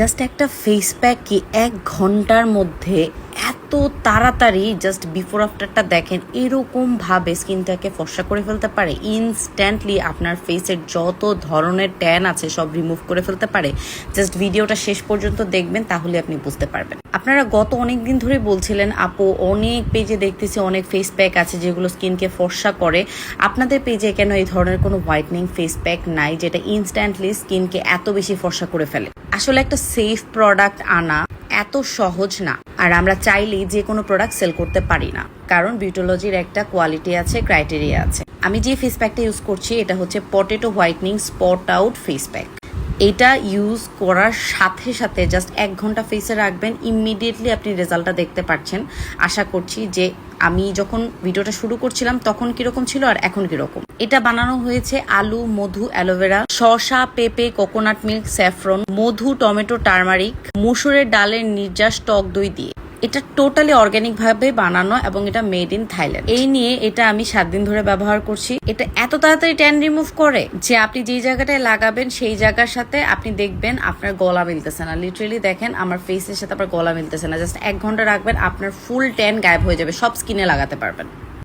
Just একটা face pack কি এক ঘণ্টার মধ্যে এত তাড়াতাড়ি জাস্ট বিফোর আফটারটা দেখেন, এরকম ভাবে স্কিনটাকে ফর্সা করে ফেলতে পারে। ইনস্ট্যান্টলি আপনার ফেসের যত ধরনের ট্যান আছে সব রিমুভ করে ফেলতে পারে। জাস্ট ভিডিওটা শেষ পর্যন্ত দেখবেন, তাহলে আপনি বুঝতে পারবেন। আপনারা গত অনেক দিন ধরে বলছিলেন, আপু, অনেক পেজে দেখতেছি অনেক ফেস প্যাক আছে যেগুলো স্কিনকে ফর্সা করে। আপনাদের পেজে কেন এই ধরনের কোনো হোয়াইটনিং ফেস প্যাক নাই, যেটা ইনস্ট্যান্টলি স্কিনকে এত বেশি ফর্সা করে ফেলে? আসলে একটা সেফ প্রোডাক্ট আনা এত সহজ না। আর আমরা চাইলেই যে কোনো প্রোডাক্ট সেল করতে পারি না। কারণ বিউটোলজির একটা কোয়ালিটি আছে ক্রাইটেরিয়া আছে। আমি যে ফেস প্যাকটা ইউজ করছি, এটা হচ্ছে potato whitening spot out face pack এটা ইউজ করার সাথে সাথে জাস্ট এক ঘণ্টা ফেসে রাখবেন ইমিডিয়েটলি আপনি রেজাল্টটা দেখতে পাচ্ছেন আশা করছি যে আমি যখন ভিডিওটা শুরু করছিলাম তখন কীরকম ছিল আর এখন কীরকম। এটা বানানো হয়েছে আলু, মধু অ্যালোভেরা শশা পেঁপে কোকোনাট মিল্ক স্যাফ্রন মধু, টমেটো টার্মারিক মুসুরের ডালের নির্যাস, টক দই দিয়ে। এটা টোটালি অর্গ্যানিক ভাবে বানানো এবং এটা মেড ইন থাইল্যান্ড এই নিয়ে এটা আমি সাত দিন ধরে ব্যবহার করছি। এটা এত তাড়াতাড়ি ট্যান রিমুভ করে যে আপনি যে জায়গাটায় লাগাবেন, সেই জায়গার সাথে আপনি দেখবেন আপনার গলা মিলতেছে না। লিটারেলি দেখেন, আমার ফেসের সাথে আপনার গলা মিলতেছে না। জাস্ট এক ঘণ্টা রাখবেন, আপনার ফুল ট্যান গায়েব হয়ে যাবে। সব স্কিনে লাগাতে পারবেন।